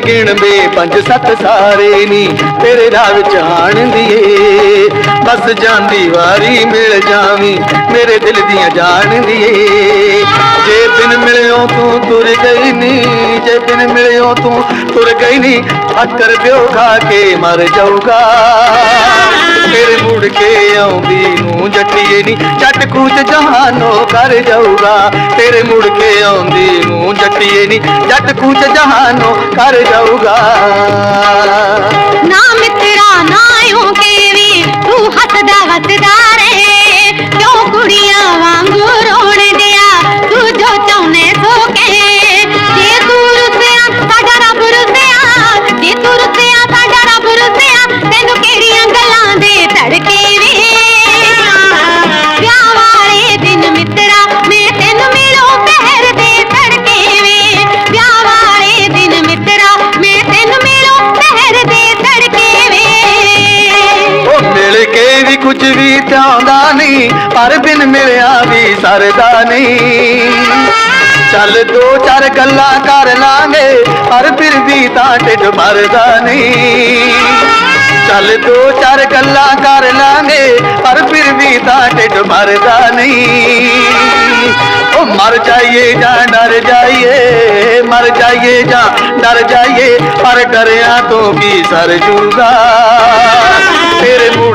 ਦਿਨ ਵੇ ਪੰਜ ਸੱਤ ਸਾਰੇ ਨੀ, ਤੇਰੇ ਰਾਹ ਵਿੱਚ ਆਣਦੀਏ ਬਸ ਜਾਂਦੀ ਵਾਰੀ ਮਿਲ ਜਾਵੀਂ, ਮੇਰੇ ਦਿਲ ਦੀਆਂ ਜਾਣਦੀਏ ਜੇ ਬਿਨ ਮਿਲਿਓ ਤੂੰ ਤੁਰ ਗਈ ਨੀ, ਜੇ ਬਿਨ ਮਿਲਿਓ ਤੂੰ ਤੁਰ ਗਈ ਨੀ ਅੱਕਰ ਪਿਓ ਖਾ ਕੇ ਮਰ ਜਾਊਗਾ। ਤੇਰੇ ਮੁੜ ਕੇ ਆਉਂਦੀ ਨੂੰ ਜੱਟੀਏ ਨੀ ਜੱਟ ਕੂਚ ਜਹਾਨੋ ਕਰ ਜਾਊਗਾ। ਤੇਰੇ ਮੁੜ ਕੇ ਆਉਂਦੀ ਨੂੰ ਜੱਟੀਏ ਨੀ ਜੱਟ ਖੂਚ ਜਹਾਨੋ ਕਰ ਜਾਊਗਾ। ਨਾ ਮਿੱਤਰਾ, ਨਾ ਊਂ ਵੀ ਤੂੰ ਹੱਸਦਾ ਵਸਦਾ ਰੇ ਕੁਝ ਵੀ ਧਿਆਉਂਦਾ ਨਹੀਂ, ਪਰ ਬਿਨ ਮਿਲਿਆ ਵੀ ਸਰਦਾ ਨਹੀਂ। ਚੱਲ ਦੋ ਚਾਰ ਗੱਲਾਂ ਕਰ ਲਾਂਗੇ, ਪਰ ਫਿਰ ਵੀ ਤਾਂ ਢਿੱਡ ਭਰਦਾ ਨਹੀਂ। ਚੱਲ ਦੋ ਚਾਰ ਗੱਲਾਂ ਕਰ ਲਾਂਗੇ, ਪਰ ਫਿਰ ਵੀ ਤਾਂ ਢਿੱਡ ਭਰਦਾ ਨਹੀਂ। ਉਹ ਮਰ ਜਾਈਏ ਜਾਂ ਡਰ ਜਾਈਏ, ਮਰ ਜਾਈਏ ਜਾਂ ਡਰ ਜਾਈਏ, ਪਰ ਡਰਿਆ ਤੋਂ ਕੀ ਸਰ ਜੂਗਾ।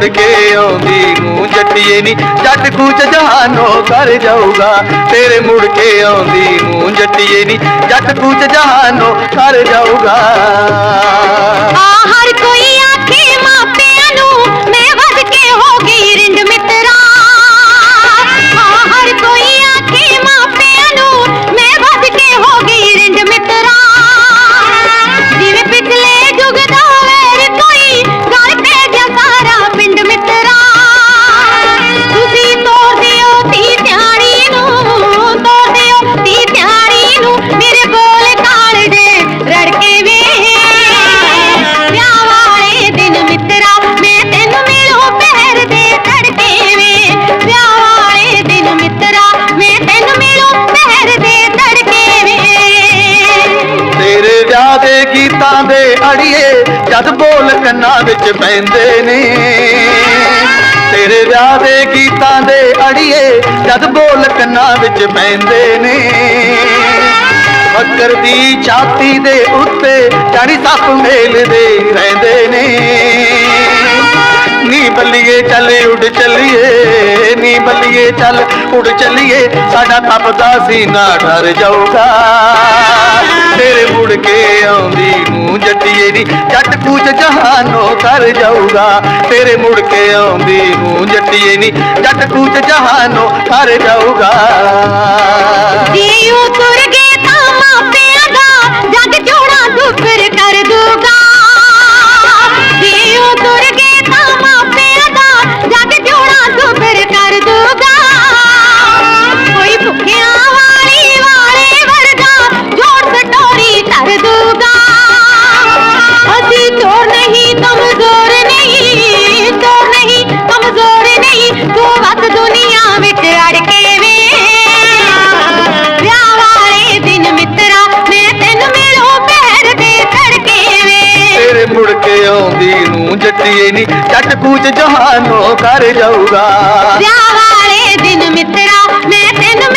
ਤੇਰੇ ਮੁੜ ਕੇ ਆਉਂਦੀ ਨੂੰ ਜੱਟੀਏ ਨੀ, ਜੱਟ ਕੂਚ ਜਹਾਨੋ ਕਰ ਜਾਊਗਾ। ਤੇਰੇ ਮੁੜ ਕੇ ਆਉਂਦੀ ਨੂੰ ਜੱਟੀਏ ਨੀ, ਜੱਟ ਕੂਚ ਜਹਾਨੋ ਕਰ ਜਾਊਗਾ। ਆ ਹਰ ਗੀਤਾਂ ਦੇ ਅੜੀਏ, ਜਦ ਬੋਲ ਕੰਨਾਂ ਵਿੱਚ ਪੈਂਦੇ ਨੇ। ਤੇਰੇ ਵਿਆਹ ਦੇ ਗੀਤਾਂ ਦੇ ਅੜੀਏ, ਜਦ ਬੋਲ ਕੰਨਾਂ ਵਿੱਚ ਪੈਂਦੇ ਨੇ। ਫਕਰ ਦੀ ਛਾਤੀ ਦੇ ਉੱਤੇ ਚੜੀ ਸੱਪ ਮੇਲਦੇ ਰਹਿੰਦੇ ਨੇ। ਨੀ ਬੱਲੀਏ, ਚੱਲ ਉੱਡ ਚੱਲੀਏ, ਨੀ ਬੱਲੀਏ, ਚੱਲ ਉੱਡ ਚੱਲੀਏ, ਸਾਡਾ ਤਪਦਾ ਸੀਨਾ ਡਰ ਜਾਊਗਾ। ਤੇਰੇ ਮੁੜ ਕੇ ਆਉਂਦੀ ਜੱਟੀਏ ਨੀ ਜੱਟ ਕੂਚ ਜਹਾਨੋ ਕਰ ਜਾਊਗਾ। ਤੇਰੇ ਮੁੜ ਕੇ ਆਉਂਦੀ ਨੂੰ ਜੱਟੀਏ ਨੀ ਜੱਟ ਕੂਚ ਜਹਾਨੋ ਕਰ ਜਾਊਗਾ। ਜੀਉ ਤੁਰ ਗਏ ਬੱਚੀਏ ਨੀ ਜੱਟ ਕੂਚ ਜਹਾਨੋਂ ਕਰ ਜਾਊਗਾ। ਵਿਆਹ ਵਾਲੇ ਦਿਨ ਮਿੱਤਰਾ ਮੈਂ ਤੈਨੂੰ